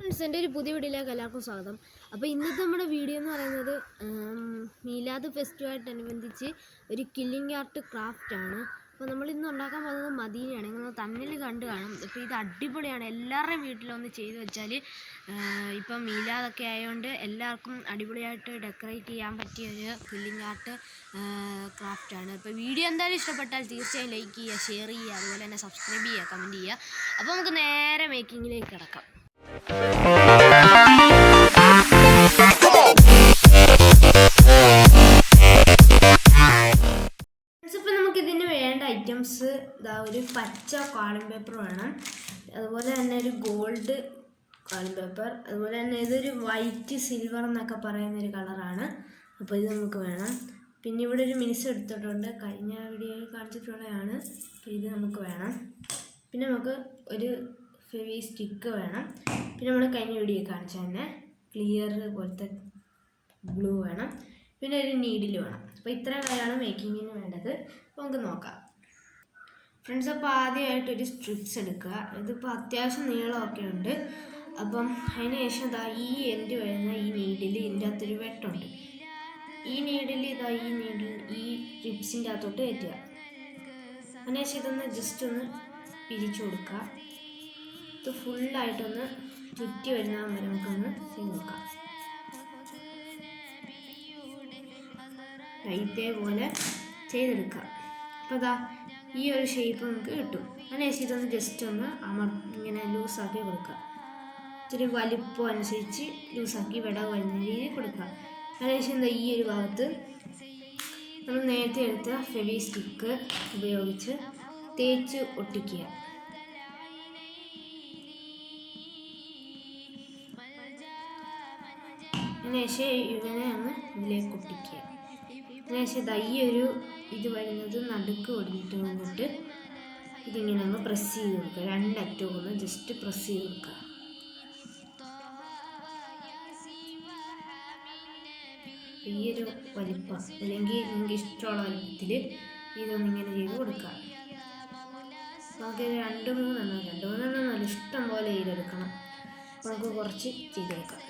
Friends എന്റെ ഒരു പുതിയ വീഡിയോയിലേക്ക് എല്ലാവർക്കും സ്വാഗതം. അപ്പോൾ ഇന്നത്തെ നമ്മുടെ വീഡിയോ എന്ന് പറയുന്നത് മീലാദ് ഫെസ്റ്റുമായിട്ടനുബന്ധിച്ച് ഒരു കില്ലിംഗ് ആർട്ട് ക്രാഫ്റ്റ് ആണ്. അപ്പോൾ നമ്മൾ ഇന്ന് ഉണ്ടാക്കാൻ പോകുന്നത് മദീനയാണ്. നിങ്ങൾ തമ്മിൽ കണ്ടു കാണും. ഇപ്പോൾ ഇത് അടിപൊളിയാണ്. എല്ലാവരുടെയും വീട്ടിലൊന്ന് ചെയ്ത് വെച്ചാൽ ഇപ്പം മീലാദൊക്കെ ആയതുകൊണ്ട് എല്ലാവർക്കും അടിപൊളിയായിട്ട് ഡെക്കറേറ്റ് ചെയ്യാൻ പറ്റിയ ഒരു കില്ലിംഗ് ആർട്ട് ക്രാഫ്റ്റ് ആണ്. അപ്പോൾ വീഡിയോ എന്തായാലും ഇഷ്ടപ്പെട്ടാൽ തീർച്ചയായും ലൈക്ക് ചെയ്യുക ഷെയർ ചെയ്യുക അതുപോലെ തന്നെ സബ്സ്ക്രൈബ് ചെയ്യുക കമന്റ് ചെയ്യുക. അപ്പോൾ നമുക്ക് നേരെ മേക്കിങ്ങിലേക്ക് കിടക്കാം. ഐറ്റംസ് ഇതാ ഒരു പച്ച കാളിംഗ് പേപ്പർ വേണം. അതുപോലെ തന്നെ ഒരു ഗോൾഡ് കാളിംഗ് പേപ്പർ അതുപോലെ തന്നെ ഇതൊരു വൈറ്റ് സിൽവർ എന്നൊക്കെ പറയുന്ന ഒരു കളറാണ് അപ്പോൾ ഇത് നമുക്ക് വേണം. പിന്നെ ഇവിടെ ഒരു മിനിസ് എടുത്തിട്ടുണ്ട്. കഴിഞ്ഞ വീഡിയോയിൽ കാണിച്ചിട്ടുള്ളതാണ്. അപ്പോൾ ഇത് നമുക്ക് വേണം. പിന്നെ നമുക്ക് ഒരു ഫെവി സ്റ്റിക്ക് വേണം. പിന്നെ നമ്മൾ കഴിഞ്ഞ വീഡിയോ കാണിച്ച തന്നെ ക്ലിയർ പോലത്തെ ഗ്ലൂ വേണം. പിന്നെ ഒരു നീഡിൽ വേണം. അപ്പോൾ ഇത്ര കാര്യമാണ് മേക്കിങ്ങിന് വേണ്ടത്. അപ്പോൾ നമുക്ക് നോക്കാം. ഫ്രണ്ട്സ് അപ്പോൾ ആദ്യമായിട്ട് ഒരു സ്ട്രിപ്സ് എടുക്കുക. ഇതിപ്പോൾ അത്യാവശ്യം നീളമൊക്കെ ഉണ്ട്. അപ്പം അതിന് ശേഷം ഇതാ ഈ എൻഡ് വരുന്ന ഈ നീഡിൽ ഇതിന്റെ അകത്തൊരു വെട്ടുണ്ട്. ഈ നീഡിൽ ഇതാ ഈ നീഡിൽ ഈ സ്ട്രിപ്സിന്റെ അകത്തോട്ട് കയറ്റുക. അതിനുശേഷം ഇതൊന്ന് ജസ്റ്റ് ഒന്ന് പിരിച്ചു കൊടുക്കുക. ഇത് ഫുള്ളായിട്ടൊന്ന് ചുറ്റി വരുന്ന വരെ നമുക്കൊന്ന് ചെയ്ത് നോക്കാം. ഇതേപോലെ ചെയ്തെടുക്കാം. അപ്പോൾ അതാ ഈ ഒരു ഷേപ്പ് നമുക്ക് കിട്ടും. അതിനുശേഷം ഇതൊന്ന് ജസ്റ്റ് ഒന്ന് അമർ ഇങ്ങനെ ലൂസാക്കി കൊടുക്കുക ഇച്ചിരി വലിപ്പം അനുസരിച്ച് ലൂസാക്കി വിടവ് വരുന്ന രീതിയിൽ കൊടുക്കുക അതിനുശേഷം എന്താ ഈ ഒരു ഭാഗത്ത് നമ്മൾ നേരത്തെ എടുത്ത ഫെവി സ്റ്റിക്ക് ഉപയോഗിച്ച് തേച്ച് ഒട്ടിക്കുക. അതിനുശേഷം ഇവനെ ഒന്ന് ഇതിലേക്ക് ഒട്ടിക്കുക. അതിനുശേഷം ഇതാ ഈ ഒരു ഇത് വരുന്നത് നടുക്ക് ഒടിഞ്ഞിട്ട് വന്നിട്ട് ഇതിങ്ങനെ ഒന്ന് പ്രസ് ചെയ്ത് കൊടുക്കുക. രണ്ടറ്റവും ഒന്ന് ജസ്റ്റ് പ്രസ് ചെയ്ത് കൊടുക്കുക. ഈ ഒരു വലിപ്പം അല്ലെങ്കിൽ നിങ്ങൾക്ക് ഇഷ്ടമുള്ള വലിപ്പത്തിൽ ഇതൊന്നിങ്ങനെ ചെയ്ത് കൊടുക്കുക. നമുക്ക് രണ്ട് മൂന്നെണ്ണം രണ്ട് മൂന്നെണ്ണം നല്ല ഇഷ്ടം പോലെ ചെയ്തെടുക്കണം. നമുക്ക് കുറച്ച് ചെയ്തെടുക്കാം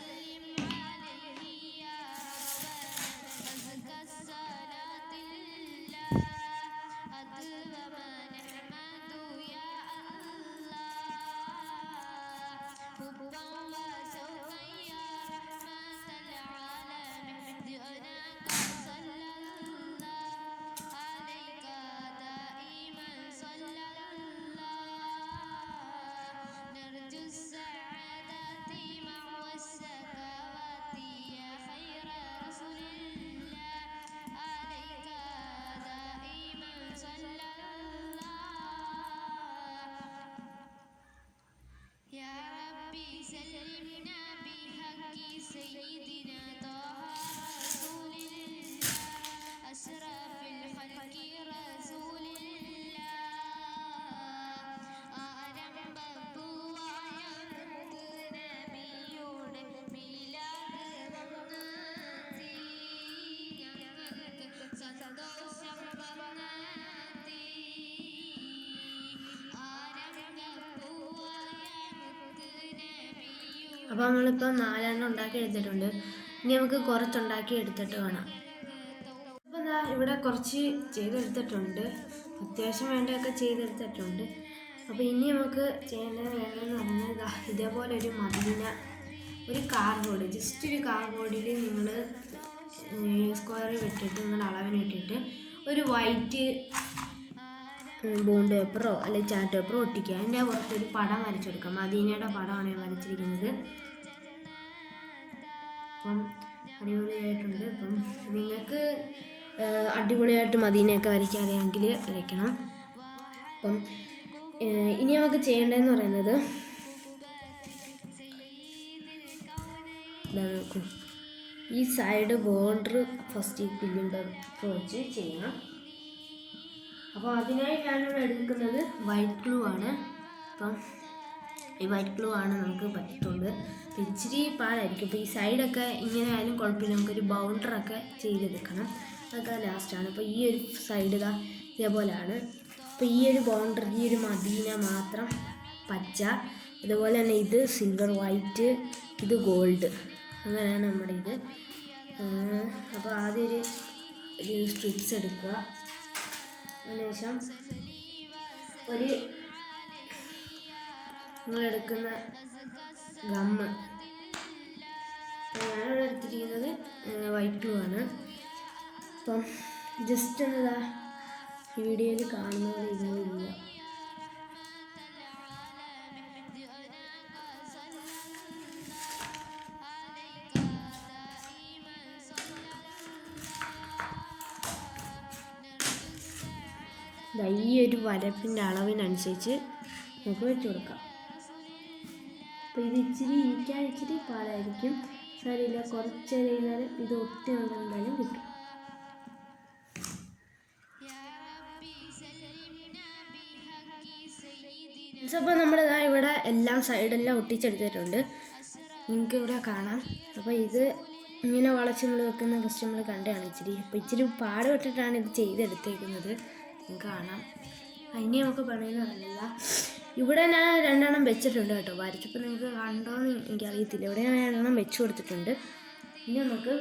അപ്പോൾ നമ്മളിപ്പോൾ നാലെണ്ണം ഉണ്ടാക്കി എടുത്തിട്ടുണ്ട്. ഇനി നമുക്ക് കുറച്ചുണ്ടാക്കി എടുത്തിട്ട് വേണം അപ്പോൾ എന്താ ഇവിടെ കുറച്ച് ചെയ്തെടുത്തിട്ടുണ്ട്. അത്യാവശ്യം വേണ്ടതൊക്കെ ചെയ്തെടുത്തിട്ടുണ്ട്. അപ്പോൾ ഇനി നമുക്ക് ചെയ്യേണ്ടത് വേണ്ടതെന്ന് പറഞ്ഞാൽ ഇതാ ഇതേപോലെ ഒരു മതിലിന ഒരു കാർഡ്ബോർഡ് ജസ്റ്റ് ഒരു കാർഡ്ബോർഡിൽ നിങ്ങൾ സ്ക്വയർ വിട്ടിട്ട് നിങ്ങളുടെ അളവിനിട്ടിട്ട് ഒരു വൈറ്റ് ബോണ്ട് പേപ്പറോ അല്ലെങ്കിൽ ചാർട്ട് പേപ്പറോ ഒട്ടിക്കുക. അതിന്റെ പുറത്തൊരു പടം വരച്ചെടുക്കാം. മദീനയുടെ പടമാണ് ഞാൻ വരച്ചിരിക്കുന്നത്. അപ്പം അടിപൊളിയായിട്ടുണ്ട്. അപ്പം നിങ്ങൾക്ക് അടിപൊളിയായിട്ട് മദീനയൊക്കെ വരയ്ക്കാൻ അറിയാമെങ്കിൽ വരയ്ക്കണം. അപ്പം ഇനി നമുക്ക് ചെയ്യേണ്ടതെന്ന് പറയുന്നത് ഈ സൈഡ് ബോർഡർ ഫസ്റ്റ് പേപ്പർ വെച്ച് ചെയ്യണം. അപ്പോൾ അതിനായി ഞാനിവിടെ എടുക്കുന്നത് വൈറ്റ് ഗ്ലൂ ആണ്. അപ്പം ഈ വൈറ്റ് ഗ്ലൂ ആണ് നമുക്ക് പറ്റത്തുള്ളൂ. അപ്പം ഇച്ചിരി പാടായിരിക്കും. അപ്പോൾ ഈ സൈഡൊക്കെ ഇങ്ങനെ ആയാലും കുഴപ്പമില്ല. നമുക്കൊരു ബൗണ്ടറൊക്കെ ചെയ്തെടുക്കണം അതൊക്കെ ലാസ്റ്റാണ് അപ്പോൾ ഈ ഒരു സൈഡ് ഇതാ ഇതേപോലെയാണ്. അപ്പോൾ ഈ ഒരു ബൗണ്ടർ ഈ ഒരു മദീന മാത്രം പച്ച. അതുപോലെ തന്നെ ഇത് സിൽവർ വൈറ്റ് ഇത് ഗോൾഡ് അങ്ങനെയാണ് നമ്മുടെ ഇത്. അപ്പോൾ ആദ്യം ഒരു സ്ട്രിപ്സ് എടുക്കുക. അതിനുശേഷം ഒരു നിങ്ങളെടുക്കുന്ന ഗമ്മ്. ഞാനിവിടെ എടുത്തിരിക്കുന്നത് വൈറ്റ് ടു ആണ്. അപ്പം ജസ്റ്റ് എന്നതാ വീഡിയോയിൽ കാണുന്നത് ഇതൊന്നുമില്ല ഒരു വരപ്പിന്റെ അളവിനനുസരിച്ച് നമുക്ക് വെച്ച് കൊടുക്കാം. അപ്പോൾ ഇത് ഇച്ചിരി ഇരിക്കാൻ ഇച്ചിരി പാടായിരിക്കും. സാരില്ല കുറച്ച് കഴിഞ്ഞാൽ ഇത് ഒട്ടി എന്തായാലും കിട്ടും. അപ്പോൾ നമ്മൾ ഇതാ ഇവിടെ എല്ലാം സൈഡെല്ലാം ഒട്ടിച്ചെടുത്തിട്ടുണ്ട്. നിങ്ങൾക്ക് ഇവിടെ കാണാം. അപ്പോൾ ഇത് ഇങ്ങനെ വളച്ച് നമ്മൾ വെക്കുന്ന ഫസ്റ്റ് നമ്മൾ കണ്ടതാണ് ഇച്ചിരി. അപ്പോൾ ഇച്ചിരി പാടുപെട്ടിട്ടാണ് ഇത് ചെയ്തെടുത്തേക്കുന്നത്. കാണാം. അതിനെ നമുക്ക് പണിയെന്ന് അറിയില്ല. ഇവിടെ ഞാൻ രണ്ടെണ്ണം വെച്ചിട്ടുണ്ട് കേട്ടോ. വരച്ചപ്പോൾ നിങ്ങൾക്ക് കണ്ടോന്ന് എനിക്കറിയത്തില്ല. ഇവിടെ ഞാൻ രണ്ടെണ്ണം വെച്ച് കൊടുത്തിട്ടുണ്ട്. ഇനി നമുക്ക്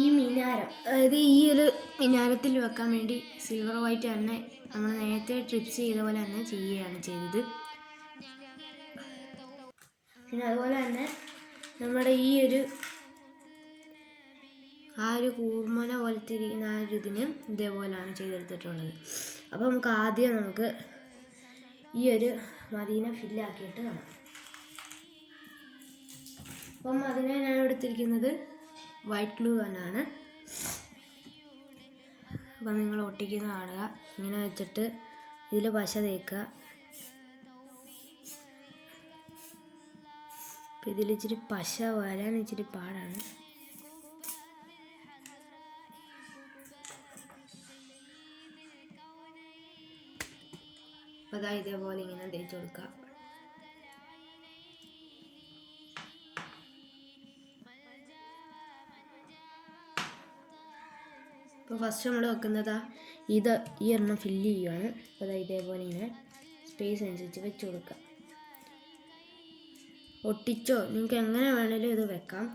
ഈ മിനാരം അതായത് ഈ ഒരു മിനാരത്തിൽ വെക്കാൻ വേണ്ടി സിൽവർ വൈറ്റ് തന്നെ നമ്മൾ നേരത്തെ ട്രിപ്സ് ചെയ്ത പോലെ തന്നെ ചെയ്യുകയാണ് ചെയ്തത്. പിന്നെ അതുപോലെ തന്നെ നമ്മുടെ ഈ ഒരു ആ ഒരു കൂർമല പോലത്തെ ഇരിക്കുന്ന ആ ഒരു ഇതിന് ഇതേപോലെയാണ് ചെയ്തെടുത്തിട്ടുള്ളത്. അപ്പോൾ നമുക്ക് ആദ്യം നമുക്ക് ഈ ഒരു മദീന ഫില്ലാക്കിയിട്ട് കാണാം. അപ്പം അതിനെ ഞാൻ എടുത്തിരിക്കുന്നത് വൈറ്റ് ഗ്ലൂ തന്നെയാണ്. അപ്പം നിങ്ങൾ ഒട്ടിക്കുന്ന കാണുക. ഇങ്ങനെ വെച്ചിട്ട് ഇതിൽ പശ തേക്കുക. അപ്പം ഇതിൽ ഇച്ചിരി പശ വരാൻ ഇച്ചിരി പാടാണ്. അപ്പോൾ അതാ ഇതേപോലെ ഇങ്ങനെ തേച്ച് കൊടുക്കുക ഇപ്പോൾ ഫസ്റ്റ് നമ്മൾ വെക്കുന്നതാ ഇത് ഈ എണ്ണം ഫില്ല് ചെയ്യുകയാണ് അപ്പോൾ അതാ ഇതേപോലെ ഇങ്ങനെ സ്പേസ് അനുസരിച്ച് വെച്ച് കൊടുക്കുക ഒട്ടിച്ചോ? നിങ്ങൾക്ക് എങ്ങനെ വേണേലും ഇത് വെക്കാം.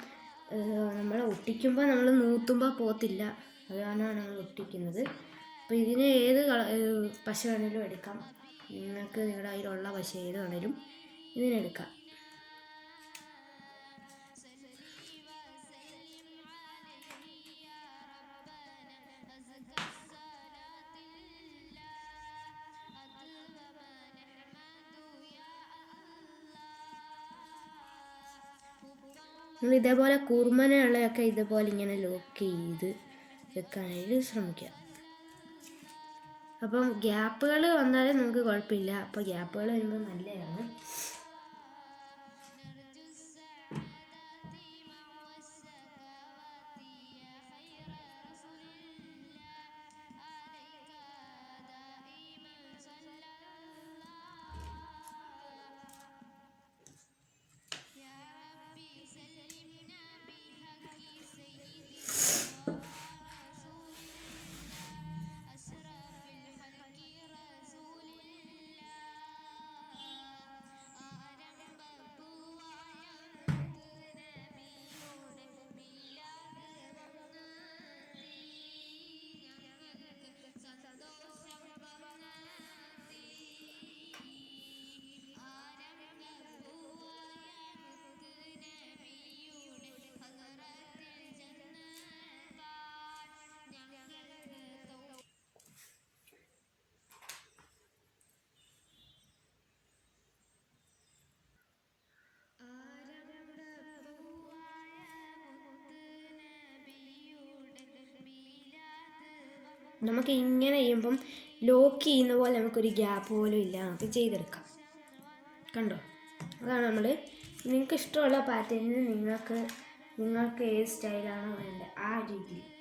നമ്മൾ ഒട്ടിക്കുമ്പോൾ നമ്മൾ നൂത്തുമ്പോൾ പോത്തില്ല. അതാണ് നമ്മൾ ഒട്ടിക്കുന്നത്. അപ്പോൾ ഇതിന് ഏത് പശ വേണേലും എടുക്കാം. നിങ്ങൾക്ക് നിങ്ങളുടെ കയ്യിലുള്ള പശ ഏത് വേണേലും ഇതിനെടുക്കാം നിങ്ങൾ ഇതേപോലെ കുറുമനുള്ളതൊക്കെ ഇതേപോലെ ഇങ്ങനെ ലോക്ക് ചെയ്ത് വെക്കാനായിട്ട് ശ്രമിക്കുക. അപ്പം ഗ്യാപ്പുകൾ വന്നാലും നമുക്ക് കുഴപ്പമില്ല. അപ്പോൾ ഗ്യാപ്പുകൾ വരുമ്പോൾ നല്ലതാണ്. നമുക്ക് ഇങ്ങനെ ചെയ്യുമ്പം ലോക്ക് ചെയ്യുന്ന പോലെ നമുക്കൊരു ഗ്യാപ്പ് പോലും ഇല്ല. നമുക്ക് ചെയ്തെടുക്കാം. കണ്ടോ? അതാണ് നമ്മൾ നിങ്ങൾക്ക് ഇഷ്ടമുള്ള പാറ്റേണിന് നിങ്ങൾക്ക് നിങ്ങൾക്ക് ഏത് സ്റ്റൈലാണോ വേണ്ടത് ആ രീതിയിൽ.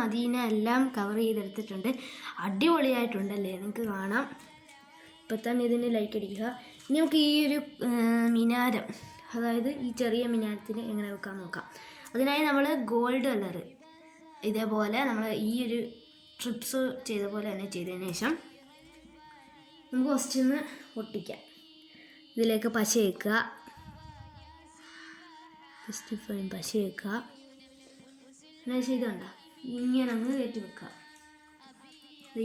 മദീന എല്ലാം കവർ ചെയ്തെടുത്തിട്ടുണ്ട്. അടിപൊളിയായിട്ടുണ്ടല്ലേ? നിങ്ങൾക്ക് കാണാം. ഇപ്പം തന്നെ ഇതിന് ലൈക്ക് അടിക്കുക. ഇനി നമുക്ക് ഈ ഒരു മിനാരം അതായത് ഈ ചെറിയ മിനാരത്തിന് എങ്ങനെ വെക്കാൻ നോക്കാം. അതിനായി നമ്മൾ ഗോൾഡ് കളർ ഇതേപോലെ നമ്മൾ ഈ ഒരു ട്രിപ്സ് ചെയ്ത പോലെ തന്നെ ചെയ്തതിന് ശേഷം നമുക്ക് ഫസ്റ്റ് ഒന്ന് ഒട്ടിക്കാം. ഇതിലേക്ക് പശ വയ്ക്കുക ഫസ്റ്റ് ഫൈൻ പശ വയ്ക്കുക എന്നുവെച്ചാൽ ഇതുണ്ട ഇങ്ങനെ അങ്ങ് കയറ്റി വെക്കുക.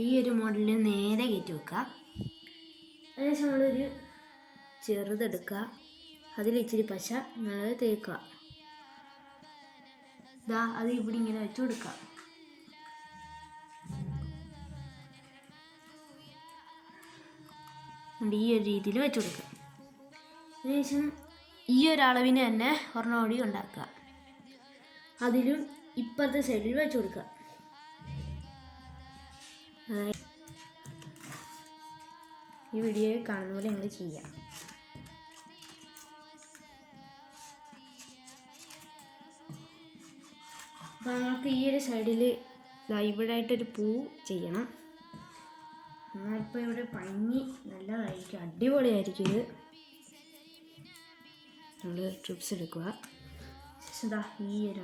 ഈ ഒരു മോഡലിൽ നേരെ കയറ്റി വെക്കുക. അതിനുശേഷം നമ്മളൊരു ചെറുതെടുക്കുക അതിൽ ഇച്ചിരി പശ നമ്മൾ തേക്കുക. ഇതാ അത് ഇവിടെ ഇങ്ങനെ വെച്ച് കൊടുക്കുക. ഈ ഒരു രീതിയിൽ വെച്ച് കൊടുക്കുക. അതിനുശേഷം ഈ ഒരു അളവിന് തന്നെ ഒരെണ്ണം കൂടി ഉണ്ടാക്കുക. അതിലും ഇപ്പുറത്തെ സൈഡിൽ വെച്ച് കൊടുക്കുക ഈ വീഡിയോ കാണുന്ന പോലെ ഞങ്ങൾ ചെയ്യാം. അപ്പം നമുക്ക് ഈ ഒരു സൈഡിൽ ഇവിടെ ആയിട്ടൊരു പൂ ചെയ്യണം. എന്നാൽ ഇപ്പോൾ ഇവിടെ പഞ്ഞി നല്ലതായിരിക്കും. അടിപൊളിയായിരിക്കും ഇത്. നമ്മൾ ട്രിപ്സ് എടുക്കുക. ദാ ഈ ഒരു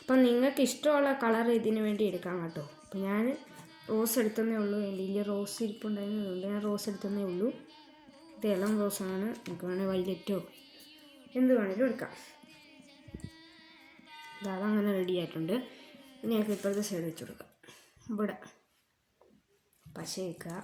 അപ്പം നിങ്ങൾക്ക് ഇഷ്ടമുള്ള കളർ ഇതിന് വേണ്ടി എടുക്കാം കേട്ടോ. അപ്പം ഞാൻ റോസ് എടുത്തതേ ഉള്ളൂ. എന്റെ ഇതിൽ റോസ് ഇരിപ്പുണ്ടായിരുന്നതുകൊണ്ട് ഞാൻ റോസ് എടുത്തതേ ഉള്ളൂ. ഇത് ഇളം റോസാണ്. നമുക്ക് വേണമെങ്കിൽ വൈലറ്റോ എന്ത് വേണമെങ്കിലും എടുക്കാം. ഇത് അങ്ങനെ റെഡി ആയിട്ടുണ്ട്. ഇനി ഞങ്ങൾക്ക് ഇപ്പോഴത്തെ സൈഡ് വെച്ച് കൊടുക്കാം. ഇവിടെ. പശ വെക്കുക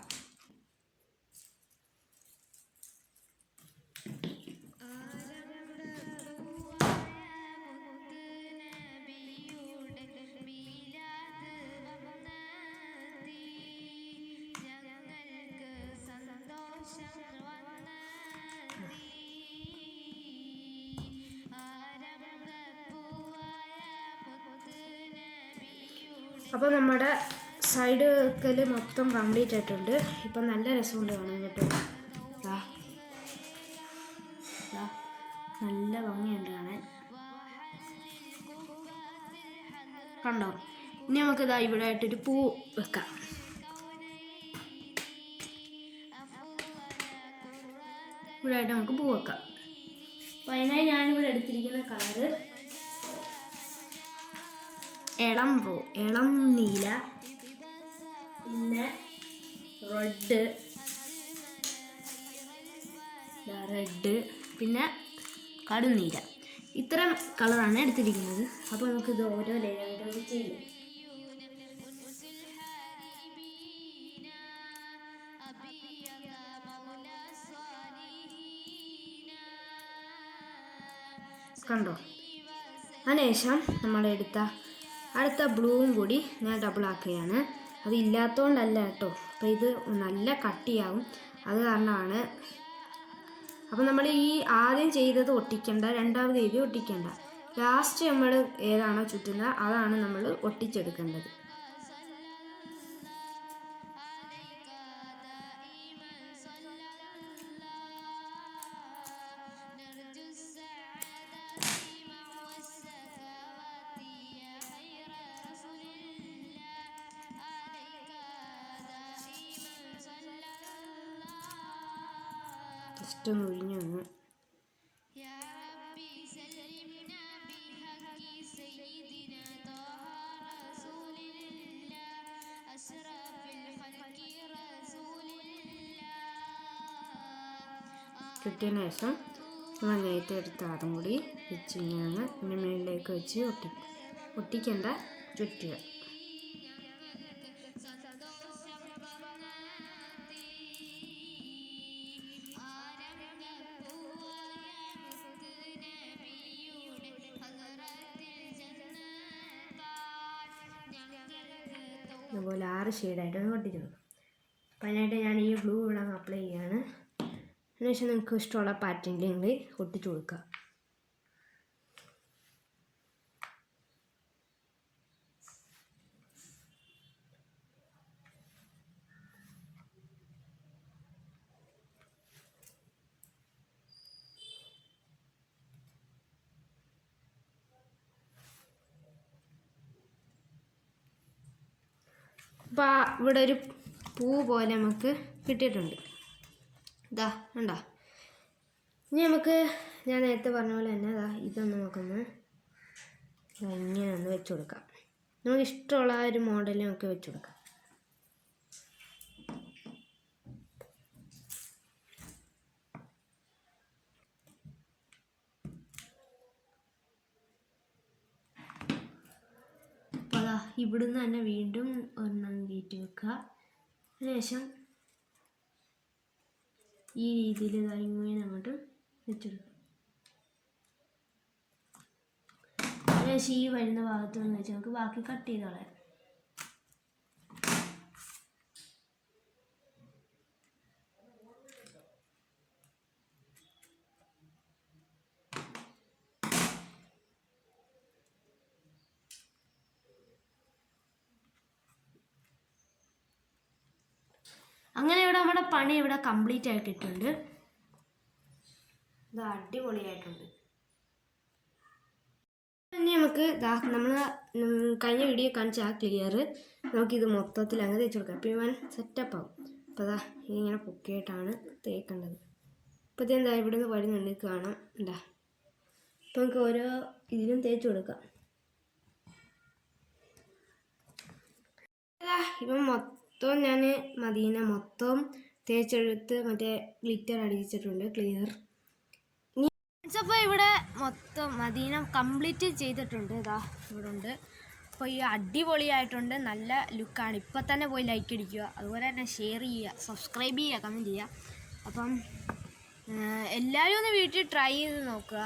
അപ്പോൾ നമ്മുടെ സൈഡ് വെക്കൽ മൊത്തം കംപ്ലീറ്റ് ആയിട്ടുണ്ട്. ഇപ്പം നല്ല രസമുണ്ട് കാണാൻ കേട്ടോ. നല്ല ഭംഗിയുണ്ട് കാണാൻ. കണ്ടോ? ഇനി നമുക്ക് ഇതാ ഇവിടെ ആയിട്ടൊരു പൂ വെക്കാം. ഇവിടെ ആയിട്ട് നമുക്ക് പൂ വെക്കാം. അപ്പം അതിനായി ഞാനിവിടെ എടുത്തിരിക്കുന്ന കളറ് ഇളം റോ ഇളം നീല. പിന്നെ റെഡ് റെഡ് പിന്നെ കടുനീല. ഇത്തരം കളറാണ് എടുത്തിരിക്കുന്നത്. അപ്പോൾ നമുക്ക് ഇത് ഓരോ ലെയറായിട്ട് ചെയ്യാം. കണ്ടോ? അതിനുശേഷം നമ്മളെടുത്ത അടുത്ത ബ്ലൂവും കൂടി ഞാൻ ഡബിൾ ആക്കുകയാണ്. അത് ഇല്ലാത്തതുകൊണ്ടല്ല കേട്ടോ. അപ്പോൾ ഇത് നല്ല കട്ടിയാവും. അത് കാരണമാണ്. അപ്പോൾ നമ്മൾ ഈ ആദ്യം ചെയ്തത് ഒട്ടിക്കേണ്ട രണ്ടാമത് എഴുതി ഒട്ടിക്കേണ്ട. ലാസ്റ്റ് നമ്മൾ ഏതാണോ ചുറ്റുന്നത് അതാണ് നമ്മൾ ഒട്ടിച്ചെടുക്കേണ്ടത്. സിസ്റ്റം ഒന്ന് ഒഴിഞ്ഞു വന്ന്. കിട്ടിയതിന് ശേഷം നമ്മൾ നേരത്തെ എടുത്ത് ആദ്യം കൂടി വെച്ച് കഴിഞ്ഞാൽ പിന്നെ മുകളിലേക്ക് വെച്ച് ഒട്ടി ഒട്ടിക്കേണ്ട ചുറ്റുക. അതുപോലെ ആറ് ഷെയ്ഡായിട്ടാണ് ഒട്ടിക്കുന്നു അപ്പം അതിനായിട്ട് ഞാൻ ഈ ബ്ലൂ ഇവിടെ അപ്ലൈ ചെയ്യാണ്. അതിനുശേഷം നിങ്ങൾക്ക് ഇഷ്ടമുള്ള പാറ്റേണിൽ ഒട്ടിച്ചു കൊടുക്കുക. അപ്പോൾ ഇവിടെ ഒരു പൂ പോലെ നമുക്ക് കിട്ടിയിട്ടുണ്ട്. ഇതാ ഉണ്ടോ ഇനി നമുക്ക് ഞാൻ നേരത്തെ പറഞ്ഞ പോലെ തന്നെ അതാ ഇതൊന്ന് നമുക്കൊന്ന് ഇങ്ങനെ ഒന്ന് വെച്ച് കൊടുക്കാം. നമുക്ക് ഇഷ്ടമുള്ള ആ ഒരു മോഡൽ നമുക്ക് വെച്ച് കൊടുക്കാം അപ്പോൾ അതാ ഇവിടുന്ന് തന്നെ വീണ്ടും ഒരെണ്ണം കയറ്റി വെക്കുക. അതിനുശേഷം ഈ രീതിയിൽ ഇങ്ങനെ അങ്ങോട്ട് വെച്ചെടുക്കുക. അതിനുശേഷം ഈ വരുന്ന ഭാഗത്ത് നിന്ന് വെച്ച് നമുക്ക് ബാക്കി കട്ട് ചെയ്ത് കളയാം അങ്ങനെ ഇവിടെ നമ്മുടെ പണി ഇവിടെ കംപ്ലീറ്റ് ആക്കിയിട്ടുണ്ട് ഇത് അടിപൊളിയായിട്ടുണ്ട്. ഇനി നമുക്ക് നമ്മൾ കഴിഞ്ഞ വീഡിയോ കാണിച്ച ആ ക്ലിയർ നമുക്കിത് മൊത്തത്തിൽ അങ്ങ് തേച്ച് കൊടുക്കാം. അപ്പോൾ ഇവൻ സെറ്റപ്പ് ആവും. അപ്പോൾ അതാ ഇങ്ങനെ പൊക്കിയായിട്ടാണ് തേക്കേണ്ടത്. ഇപ്പോൾ ഇതെന്താ ഇവിടെ നിന്ന് വരുന്നുണ്ട് കാണാം എന്താ അപ്പോൾ നമുക്ക് ഓരോ ഇതിലും തേച്ച് കൊടുക്കാം. ഇപ്പം മൊത്തം ഞാൻ മദീന മൊത്തം തേച്ചെടുത്ത് മറ്റേ ഗ്ലിറ്റർ അടിച്ചിട്ടുണ്ട് ക്ലിയർ അപ്പോൾ ഇവിടെ മൊത്തം മദീന കംപ്ലീറ്റ് ചെയ്തിട്ടുണ്ട്. ഇതാ ഇവിടെ ഉണ്ട് അപ്പോൾ ഈ അടിപൊളിയായിട്ടുണ്ട്. നല്ല ലുക്കാണ് ഇപ്പം തന്നെ പോയി ലൈക്ക് അടിക്കുക. അതുപോലെ തന്നെ ഷെയർ ചെയ്യുക. സബ്സ്ക്രൈബ് ചെയ്യുക കമന്റ് ചെയ്യുക. അപ്പം എല്ലാവരും ഒന്ന് വീട്ടിൽ ട്രൈ ചെയ്ത് നോക്കുക.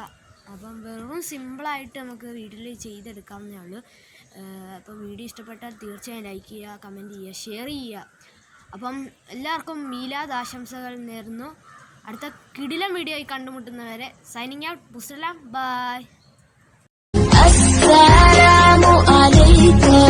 അപ്പം വെറും സിമ്പിളായിട്ട് നമുക്ക് വീട്ടിൽ ചെയ്തെടുക്കാവുന്നേ ഉള്ളൂ. അപ്പോൾ വീഡിയോ ഇഷ്ടപ്പെട്ടാൽ തീർച്ചയായും ലൈക്ക് ചെയ്യുക കമന്റ് ചെയ്യുക ഷെയർ ചെയ്യുക. അപ്പം എല്ലാവർക്കും മീലാദ് ആശംസകൾ നേരുന്നു. അടുത്ത കിടിലം വീഡിയോ ആയി കണ്ടുമുട്ടുന്നവരെ സൈനിങ് ഔട്ട് ബുസ്സലാം ബായ് അസ്സലാമു അലൈക്കും.